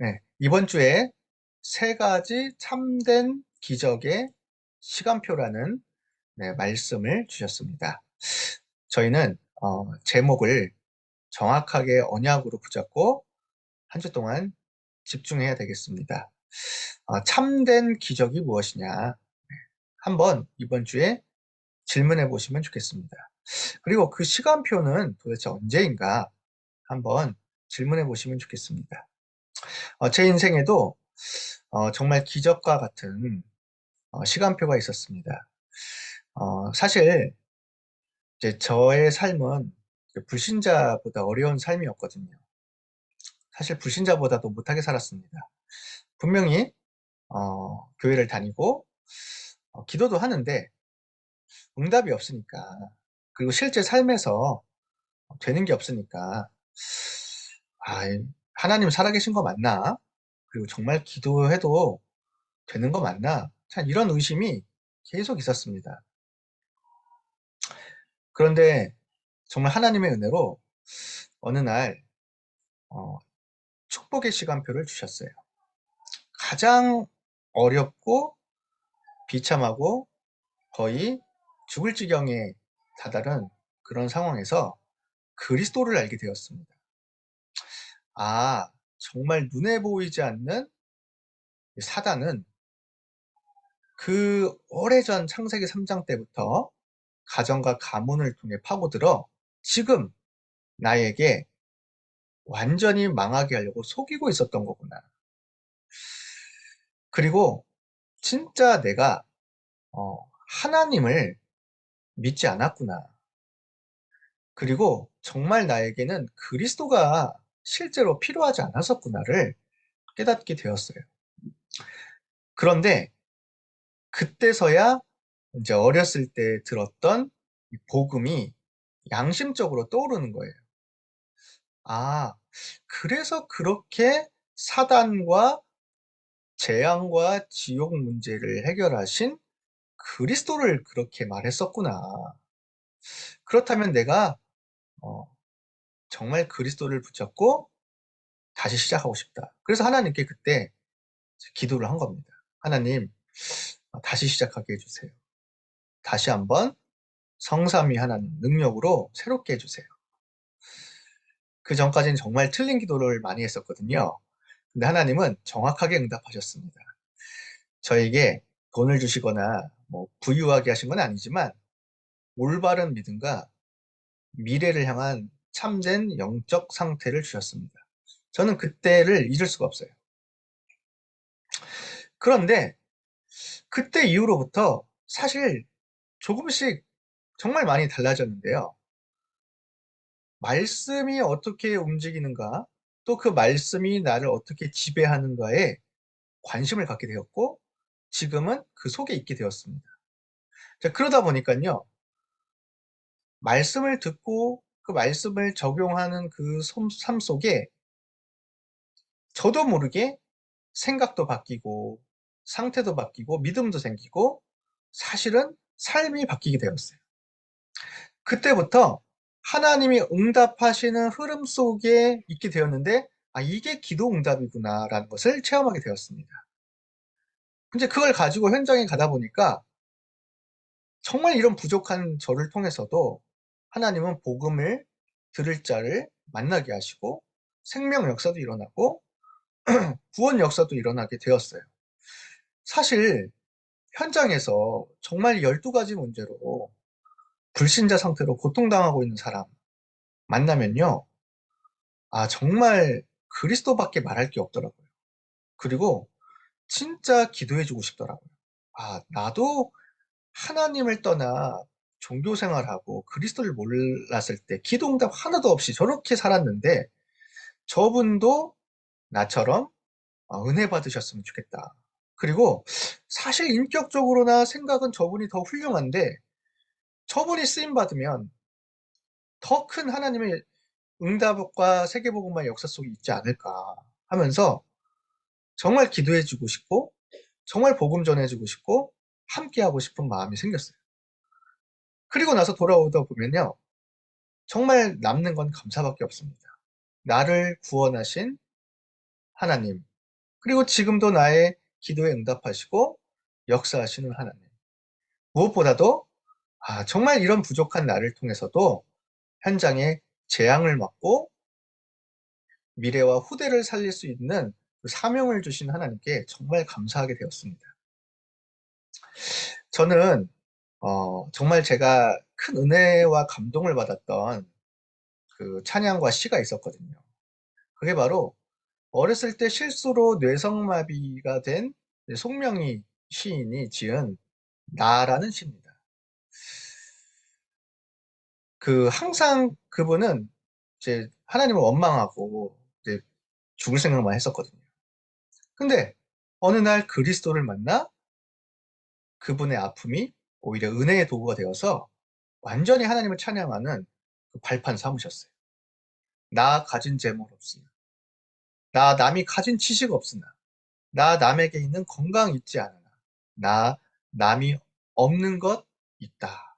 네, 이번 주에 세 가지 참된 기적의 시간표라는 네, 말씀을 주셨습니다. 저희는 어, 제목을 정확하게 언약으로 붙잡고 한 주 동안 집중해야 되겠습니다. 어, 참된 기적이 무엇이냐? 네, 한번 이번 주에 질문해 보시면 좋겠습니다. 그리고 그 시간표는 도대체 언제인가? 한번 질문해 보시면 좋겠습니다. 어, 제 인생에도 어, 정말 기적과 같은 어, 시간표가 있었습니다. 어, 사실 이제 저의 삶은 불신자보다 어려운 삶이었거든요. 사실 불신자보다도 못하게 살았습니다. 분명히 어, 교회를 다니고 어, 기도도 하는데 응답이 없으니까 그리고 실제 삶에서 되는 게 없으니까 아, 하나님 살아계신 거 맞나? 그리고 정말 기도해도 되는 거 맞나? 참 이런 의심이 계속 있었습니다. 그런데 정말 하나님의 은혜로 어느 날 어, 축복의 시간표를 주셨어요. 가장 어렵고 비참하고 거의 죽을 지경에 다다른 그런 상황에서 그리스도를 알게 되었습니다. 아, 정말 눈에 보이지 않는 사단은 그 오래전 창세기 3장 때부터 가정과 가문을 통해 파고들어 지금 나에게 완전히 망하게 하려고 속이고 있었던 거구나. 그리고 진짜 내가 어, 하나님을 믿지 않았구나. 그리고 정말 나에게는 그리스도가 실제로 필요하지 않았었구나를 깨닫게 되었어요. 그런데 그때서야 이제 어렸을 때 들었던 복음이 양심적으로 떠오르는 거예요. 아, 그래서 그렇게 사단과 재앙과 지옥 문제를 해결하신 그리스도를 그렇게 말했었구나. 그렇다면 내가 어, 정말 그리스도를 붙잡고 다시 시작하고 싶다. 그래서 하나님께 그때 기도를 한 겁니다. 하나님, 다시 시작하게 해주세요. 다시 한번 성삼위 하나님 능력으로 새롭게 해주세요. 그 전까지는 정말 틀린 기도를 많이 했었거든요. 근데 하나님은 정확하게 응답하셨습니다. 저에게 돈을 주시거나 뭐 부유하게 하신 건 아니지만 올바른 믿음과 미래를 향한 참된 영적 상태를 주셨습니다. 저는 그때를 잊을 수가 없어요. 그런데 그때 이후로부터 사실 조금씩 정말 많이 달라졌는데요. 말씀이 어떻게 움직이는가, 또 그 말씀이 나를 어떻게 지배하는가에 관심을 갖게 되었고, 지금은 그 속에 있게 되었습니다. 자, 그러다 보니까요, 말씀을 듣고 그 말씀을 적용하는 그 삶 속에 저도 모르게 생각도 바뀌고 상태도 바뀌고 믿음도 생기고 사실은 삶이 바뀌게 되었어요. 그때부터 하나님이 응답하시는 흐름 속에 있게 되었는데 아 이게 기도 응답이구나라는 것을 체험하게 되었습니다. 근데 그걸 가지고 현장에 가다 보니까 정말 이런 부족한 저를 통해서도 하나님은 복음을 들을 자를 만나게 하시고 생명 역사도 일어나고 구원 역사도 일어나게 되었어요. 사실 현장에서 정말 12가지 문제로 불신자 상태로 고통당하고 있는 사람 만나면요. 아, 정말 그리스도밖에 말할 게 없더라고요. 그리고 진짜 기도해주고 싶더라고요. 아, 나도 하나님을 떠나 종교 생활하고 그리스도를 몰랐을 때 기도응답 하나도 없이 저렇게 살았는데 저분도 나처럼 어, 은혜 받으셨으면 좋겠다. 그리고 사실 인격적으로나 생각은 저분이 더 훌륭한데 저분이 쓰임 받으면 더 큰 하나님의 응답과 세계복음화의 역사 속에 있지 않을까 하면서 정말 기도해주고 싶고 정말 복음 전해주고 싶고 함께하고 싶은 마음이 생겼어요. 그리고 나서 돌아오다 보면요. 정말 남는 건 감사밖에 없습니다. 나를 구원하신 하나님, 그리고 지금도 나의 기도에 응답하시고 역사하시는 하나님. 무엇보다도 아, 정말 이런 부족한 나를 통해서도 현장에 재앙을 막고 미래와 후대를 살릴 수 있는 그 사명을 주신 하나님께 정말 감사하게 되었습니다. 저는 어, 정말 제가 큰 은혜와 감동을 받았던 그 찬양과 시가 있었거든요. 그게 바로 어렸을 때 실수로 뇌성마비가 된 송명희 시인이 지은 나라는 시입니다. 그 항상 그분은 이제 하나님을 원망하고 이제 죽을 생각만 했었거든요. 근데 어느 날 그리스도를 만나 그분의 아픔이 오히려 은혜의 도구가 되어서 완전히 하나님을 찬양하는 그 발판 삼으셨어요. 나 가진 재물 없으나, 나 남이 가진 지식 없으나, 나 남에게 있는 건강 있지 않으나, 나 남이 없는 것 있다.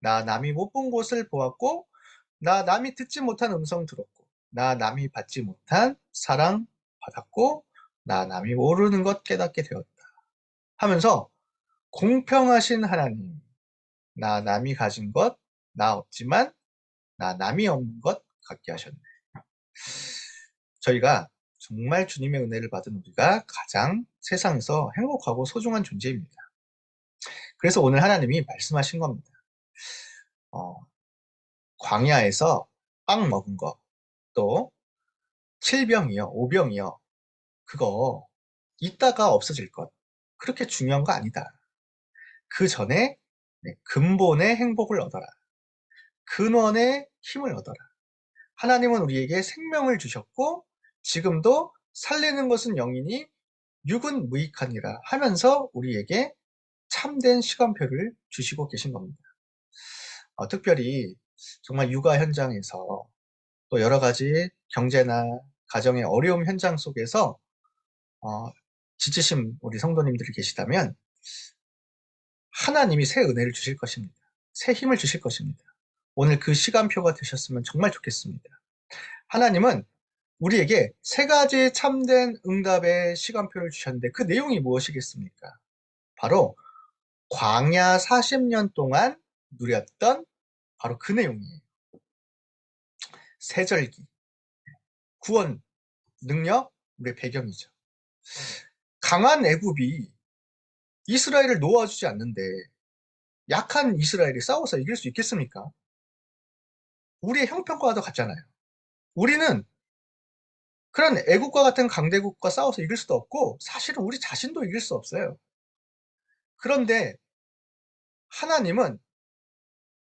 나 남이 못 본 곳을 보았고, 나 남이 듣지 못한 음성 들었고, 나 남이 받지 못한 사랑 받았고, 나 남이 모르는 것 깨닫게 되었다. 하면서 공평하신 하나님, 나 남이 가진 것, 나 없지만 나 남이 없는 것 갖게 하셨네. 저희가 정말 주님의 은혜를 받은 우리가 가장 세상에서 행복하고 소중한 존재입니다. 그래서 오늘 하나님이 말씀하신 겁니다. 어, 광야에서 빵 먹은 거, 또 7병이요, 5병이요. 그거 이따가 없어질 것. 그렇게 중요한 거 아니다. 그 전에 네, 근본의 행복을 얻어라. 근원의 힘을 얻어라. 하나님은 우리에게 생명을 주셨고 지금도 살리는 것은 영이니 육은 무익하니라 하면서 우리에게 참된 시간표를 주시고 계신 겁니다. 어, 특별히 정말 육아 현장에서 또 여러 가지 경제나 가정의 어려움 현장 속에서 어, 지치신 우리 성도님들이 계시다면 하나님이 새 은혜를 주실 것입니다. 새 힘을 주실 것입니다. 오늘 그 시간표가 되셨으면 정말 좋겠습니다. 하나님은 우리에게 세 가지 참된 응답의 시간표를 주셨는데 그 내용이 무엇이겠습니까? 바로 광야 40년 동안 누렸던 바로 그 내용이에요. 세절기, 구원, 능력, 우리의 배경이죠. 강한 애굽이 이스라엘을 놓아주지 않는데 약한 이스라엘이 싸워서 이길 수 있겠습니까? 우리의 형평과도 같잖아요. 우리는 그런 애국과 같은 강대국과 싸워서 이길 수도 없고 사실은 우리 자신도 이길 수 없어요. 그런데 하나님은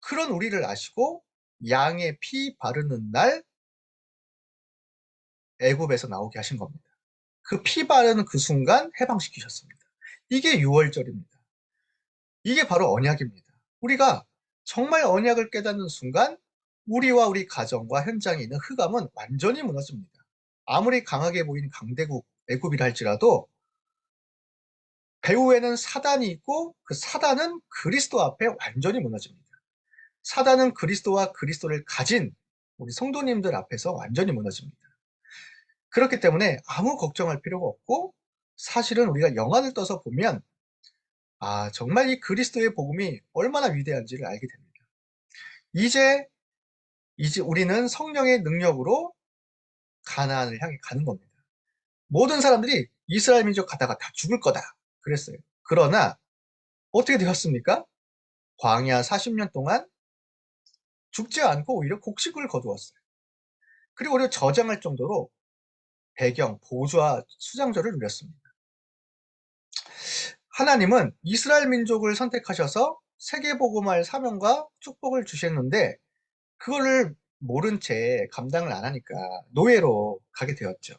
그런 우리를 아시고 양의 피 바르는 날 애굽에서 나오게 하신 겁니다. 그 피 바르는 그 순간 해방시키셨습니다. 이게 6월절입니다. 이게 바로 언약입니다. 우리가 정말 언약을 깨닫는 순간 우리와 우리 가정과 현장에 있는 흑암은 완전히 무너집니다. 아무리 강하게 보이는 강대국 애굽이라 할지라도 배후에는 사단이 있고 그 사단은 그리스도 앞에 완전히 무너집니다. 사단은 그리스도와 그리스도를 가진 우리 성도님들 앞에서 완전히 무너집니다. 그렇기 때문에 아무 걱정할 필요가 없고 사실은 우리가 영안을 떠서 보면 아 정말 이 그리스도의 복음이 얼마나 위대한지를 알게 됩니다. 이제 이제 우리는 성령의 능력으로 가나안을 향해 가는 겁니다. 모든 사람들이 이스라엘 민족 가다가 다 죽을 거다 그랬어요. 그러나 어떻게 되었습니까? 광야 40년 동안 죽지 않고 오히려 곡식을 거두었어요. 그리고 오히려 저장할 정도로 배경, 보좌, 수장절을 누렸습니다. 하나님은 이스라엘 민족을 선택하셔서 세계 복음할 사명과 축복을 주셨는데 그거를 모른 채 감당을 안 하니까 노예로 가게 되었죠.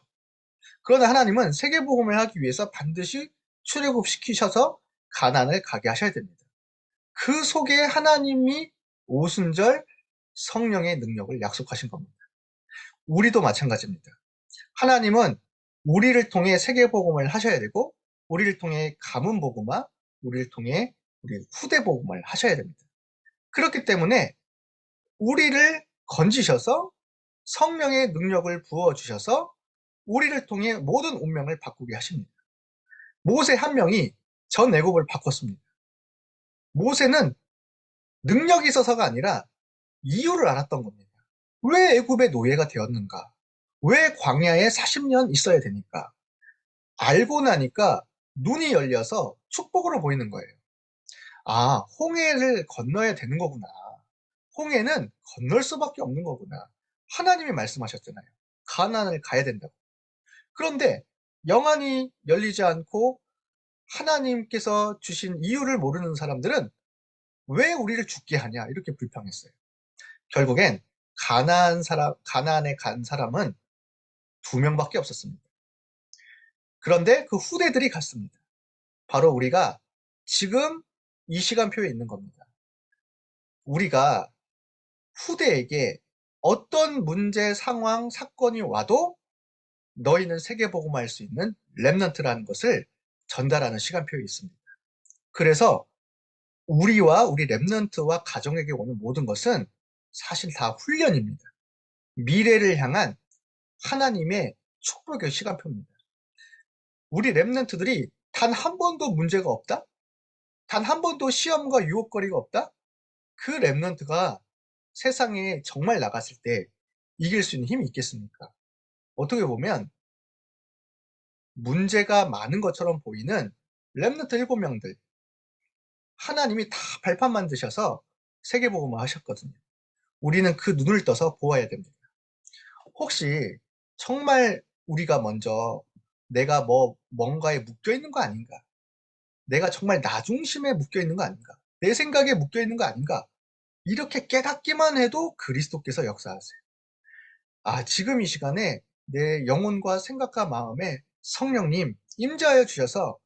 그러나 하나님은 세계 복음을 하기 위해서 반드시 출애굽 시키셔서 가난을 가게 하셔야 됩니다. 그 속에 하나님이 오순절 성령의 능력을 약속하신 겁니다. 우리도 마찬가지입니다. 하나님은 우리를 통해 세계 복음을 하셔야 되고 우리를 통해 가문 복음화, 우리를 통해 우리 후대 복음을 하셔야 됩니다. 그렇기 때문에 우리를 건지셔서 성령의 능력을 부어 주셔서 우리를 통해 모든 운명을 바꾸게 하십니다. 모세 한 명이 전 애굽을 바꿨습니다. 모세는 능력이 있어서가 아니라 이유를 알았던 겁니다. 왜 애굽의 노예가 되었는가? 왜 광야에 40년 있어야 되니까? 알고 나니까 눈이 열려서 축복으로 보이는 거예요. 아, 홍해를 건너야 되는 거구나. 홍해는 건널 수밖에 없는 거구나. 하나님이 말씀하셨잖아요. 가나안을 가야 된다고. 그런데 영안이 열리지 않고 하나님께서 주신 이유를 모르는 사람들은 왜 우리를 죽게 하냐 이렇게 불평했어요. 결국엔 가나안 사람 가나안에 간 사람은 두 명밖에 없었습니다. 그런데 그 후대들이 갔습니다. 바로 우리가 지금 이 시간표에 있는 겁니다. 우리가 후대에게 어떤 문제, 상황, 사건이 와도 너희는 세계복음할 수 있는 랩넌트라는 것을 전달하는 시간표에 있습니다. 그래서 우리와 우리 랩넌트와 가정에게 오는 모든 것은 사실 다 훈련입니다. 미래를 향한 하나님의 축복의 시간표입니다. 우리 랩넌트들이 단 한 번도 문제가 없다? 단 한 번도 시험과 유혹거리가 없다? 그 랩넌트가 세상에 정말 나갔을 때 이길 수 있는 힘이 있겠습니까? 어떻게 보면 문제가 많은 것처럼 보이는 랩넌트 7명들 하나님이 다 발판 만드셔서 세계복음을 하셨거든요. 우리는 그 눈을 떠서 보아야 됩니다. 혹시 정말 우리가 먼저 내가 뭐 뭔가에 묶여 있는 거 아닌가? 내가 정말 나 중심에 묶여 있는 거 아닌가? 내 생각에 묶여 있는 거 아닌가? 이렇게 깨닫기만 해도 그리스도께서 역사하세요. 아, 지금 이 시간에 내 영혼과 생각과 마음에 성령님 임자하여 주셔서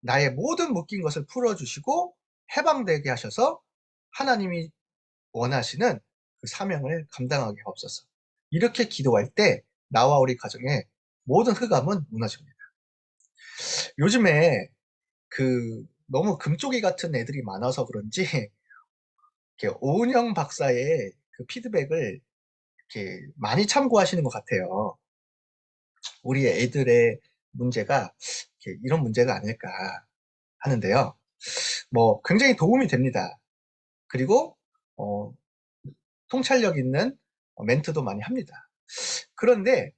나의 모든 묶인 것을 풀어주시고 해방되게 하셔서 하나님이 원하시는 그 사명을 감당하게 하옵소서. 이렇게 기도할 때 나와 우리 가정의 모든 흑암은 무너집니다. 요즘에 그 너무 금쪽이 같은 애들이 많아서 그런지 이렇게 오은영 박사의 그 피드백을 이렇게 많이 참고하시는 것 같아요. 우리 애들의 문제가 이런 문제가 아닐까 하는데요. 뭐 굉장히 도움이 됩니다. 그리고 어, 통찰력 있는 멘트도 많이 합니다. 그런데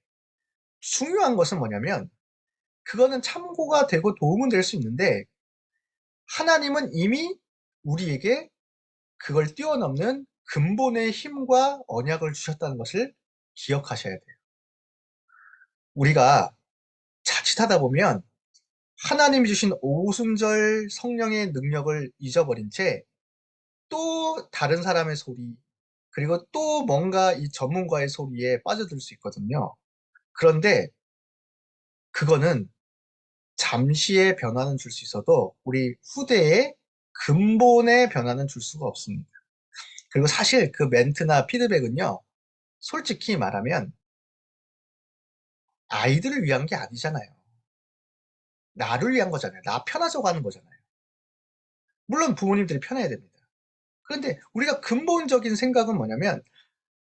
중요한 것은 뭐냐면 그거는 참고가 되고 도움은 될 수 있는데 하나님은 이미 우리에게 그걸 뛰어넘는 근본의 힘과 언약을 주셨다는 것을 기억하셔야 돼요. 우리가 자칫하다 보면 하나님이 주신 오순절 성령의 능력을 잊어버린 채 또 다른 사람의 소리, 그리고 또 뭔가 이 전문가의 소리에 빠져들 수 있거든요. 그런데 그거는 잠시의 변화는 줄 수 있어도 우리 후대의 근본의 변화는 줄 수가 없습니다. 그리고 사실 그 멘트나 피드백은요, 솔직히 말하면 아이들을 위한 게 아니잖아요. 나를 위한 거잖아요. 나 편하자고 하는 거잖아요. 물론 부모님들이 편해야 됩니다. 그런데 우리가 근본적인 생각은 뭐냐면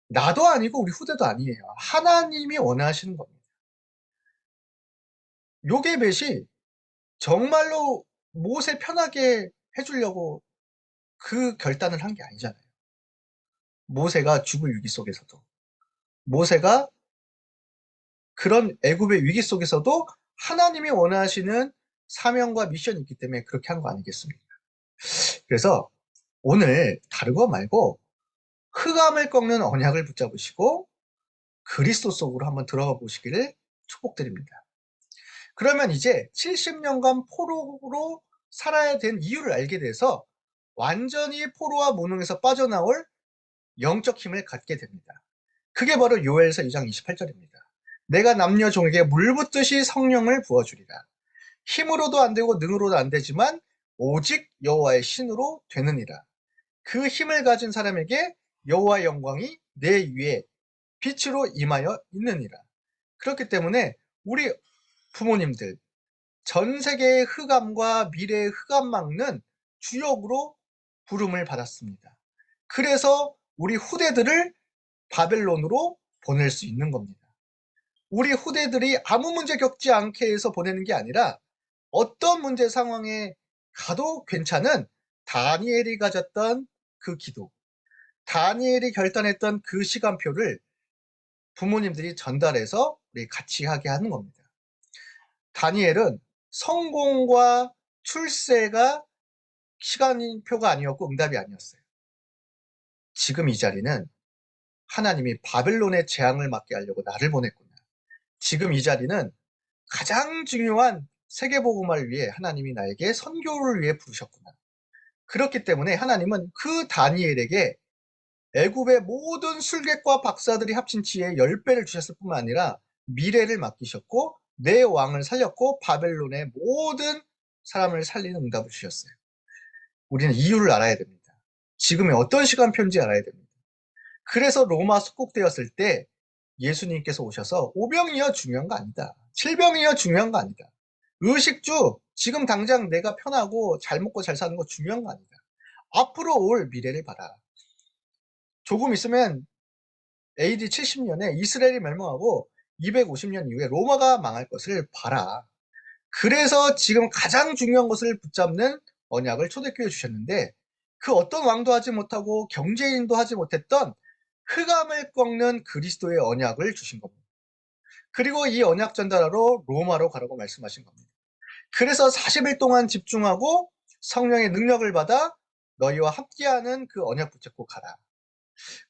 나도 아니고 우리 후대도 아니에요. 하나님이 원하시는 겁니다. 요게벳이 정말로 못에 편하게 해주려고 그 결단을 한 게 아니잖아요. 모세가 죽을 위기 속에서도 모세가 그런 애굽의 위기 속에서도 하나님이 원하시는 사명과 미션이 있기 때문에 그렇게 한 거 아니겠습니까? 그래서 오늘 다르고 말고 흑암을 꺾는 언약을 붙잡으시고 그리스도 속으로 한번 들어가 보시기를 축복드립니다. 그러면 이제 70년간 포로로 살아야 된 이유를 알게 돼서 완전히 포로와 무능에서 빠져나올 영적 힘을 갖게 됩니다. 그게 바로 요엘서 2장 28절입니다. 내가 남녀 종에게 물 붓듯이 성령을 부어주리라. 힘으로도 안 되고 능으로도 안 되지만 오직 여호와의 신으로 되느니라. 그 힘을 가진 사람에게 여호와의 영광이 내 위에 빛으로 임하여 있느니라. 그렇기 때문에 우리 부모님들 전 세계의 흑암과 미래의 흑암 막는 주역으로 부름을 받았습니다. 그래서 우리 후대들을 바벨론으로 보낼 수 있는 겁니다. 우리 후대들이 아무 문제 겪지 않게 해서 보내는 게 아니라 어떤 문제 상황에 가도 괜찮은 다니엘이 가졌던 그 기도, 다니엘이 결단했던 그 시간표를 부모님들이 전달해서 우리 같이 하게 하는 겁니다. 다니엘은 성공과 출세가 시간표가 아니었고 응답이 아니었어요. 지금 이 자리는 하나님이 바벨론의 재앙을 막게 하려고 나를 보냈구나. 지금 이 자리는 가장 중요한 세계복음화를 위해 하나님이 나에게 선교를 위해 부르셨구나. 그렇기 때문에 하나님은 그 다니엘에게 애굽의 모든 술객과 박사들이 합친 지혜의 10배를 주셨을 뿐만 아니라 미래를 맡기셨고 내 왕을 살렸고 바벨론의 모든 사람을 살리는 응답을 주셨어요. 우리는 이유를 알아야 됩니다. 지금의 어떤 시간표인지 알아야 됩니다. 그래서 로마 속국되었을 때 예수님께서 오셔서 오병이어 중요한 거 아니다. 칠병이어 중요한 거 아니다. 의식주 지금 당장 내가 편하고 잘 먹고 잘 사는 거 중요한 거 아니다. 앞으로 올 미래를 봐라. 조금 있으면 AD 70년에 이스라엘이 멸망하고 250년 이후에 로마가 망할 것을 봐라. 그래서 지금 가장 중요한 것을 붙잡는 언약을 초대교회 주셨는데 그 어떤 왕도 하지 못하고 경제인도 하지 못했던 흑암을 꺾는 그리스도의 언약을 주신 겁니다. 그리고 이 언약 전달하러 로마로 가라고 말씀하신 겁니다. 그래서 40일 동안 집중하고 성령의 능력을 받아 너희와 함께하는 그 언약 붙잡고 가라.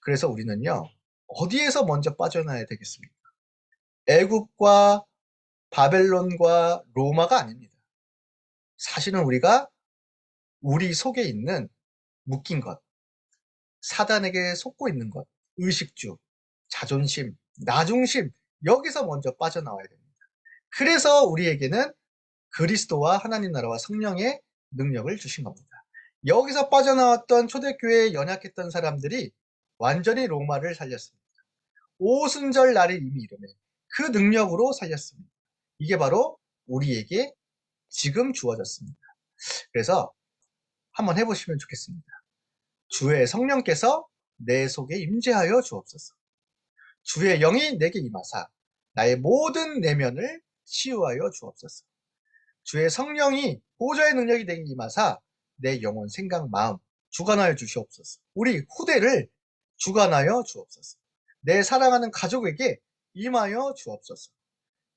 그래서 우리는요 어디에서 먼저 빠져나야 되겠습니까? 애굽과 바벨론과 로마가 아닙니다. 사실은 우리가 우리 속에 있는 묶인 것, 사단에게 속고 있는 것, 의식주, 자존심, 나중심, 여기서 먼저 빠져나와야 됩니다. 그래서 우리에게는 그리스도와 하나님 나라와 성령의 능력을 주신 겁니다. 여기서 빠져나왔던 초대교회에 연약했던 사람들이 완전히 로마를 살렸습니다. 오순절 날이 이미 이르네. 그 능력으로 살렸습니다. 이게 바로 우리에게 지금 주어졌습니다. 그래서 한번 해보시면 좋겠습니다. 주의 성령께서 내 속에 임재하여 주옵소서. 주의 영이 내게 임하사 나의 모든 내면을 치유하여 주옵소서. 주의 성령이 보좌의 능력이 내게 임하사 내 영혼, 생각, 마음 주관하여 주시옵소서. 우리 후대를 주관하여 주옵소서. 내 사랑하는 가족에게 임하여 주옵소서.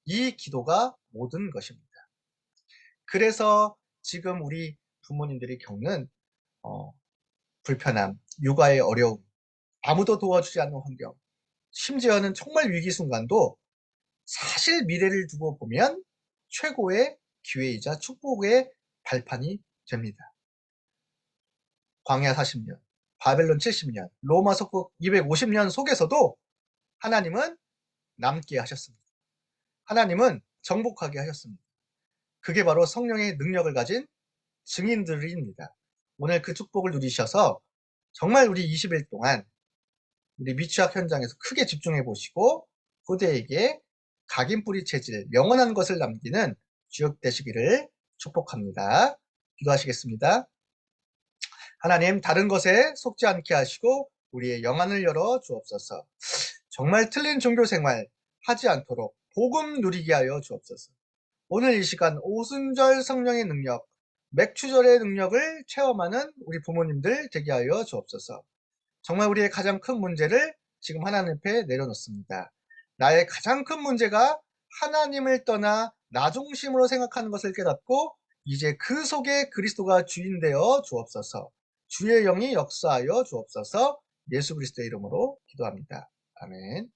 이 기도가 모든 것입니다. 그래서 지금 우리 부모님들이 겪는 어, 불편함, 육아의 어려움, 아무도 도와주지 않는 환경, 심지어는 정말 위기 순간도 사실 미래를 두고 보면 최고의 기회이자 축복의 발판이 됩니다. 광야 40년, 바벨론 70년, 로마 석국 250년 속에서도 하나님은 남게 하셨습니다. 하나님은 정복하게 하셨습니다. 그게 바로 성령의 능력을 가진 증인들입니다. 오늘 그 축복을 누리셔서 정말 우리 20일 동안 우리 미취학 현장에서 크게 집중해 보시고 후대에게 각인 뿌리 체질, 영원한 것을 남기는 주역 되시기를 축복합니다. 기도하시겠습니다. 하나님 다른 것에 속지 않게 하시고 우리의 영안을 열어 주옵소서. 정말 틀린 종교 생활 하지 않도록 복음 누리게 하여 주옵소서. 오늘 이 시간 오순절 성령의 능력, 맥추절의 능력을 체험하는 우리 부모님들 되게 하여 주옵소서. 정말 우리의 가장 큰 문제를 지금 하나님 앞에 내려놓습니다. 나의 가장 큰 문제가 하나님을 떠나 나 중심으로 생각하는 것을 깨닫고 이제 그 속에 그리스도가 주인 되어 주옵소서. 주의 영이 역사하여 주옵소서. 예수 그리스도의 이름으로 기도합니다. 아멘.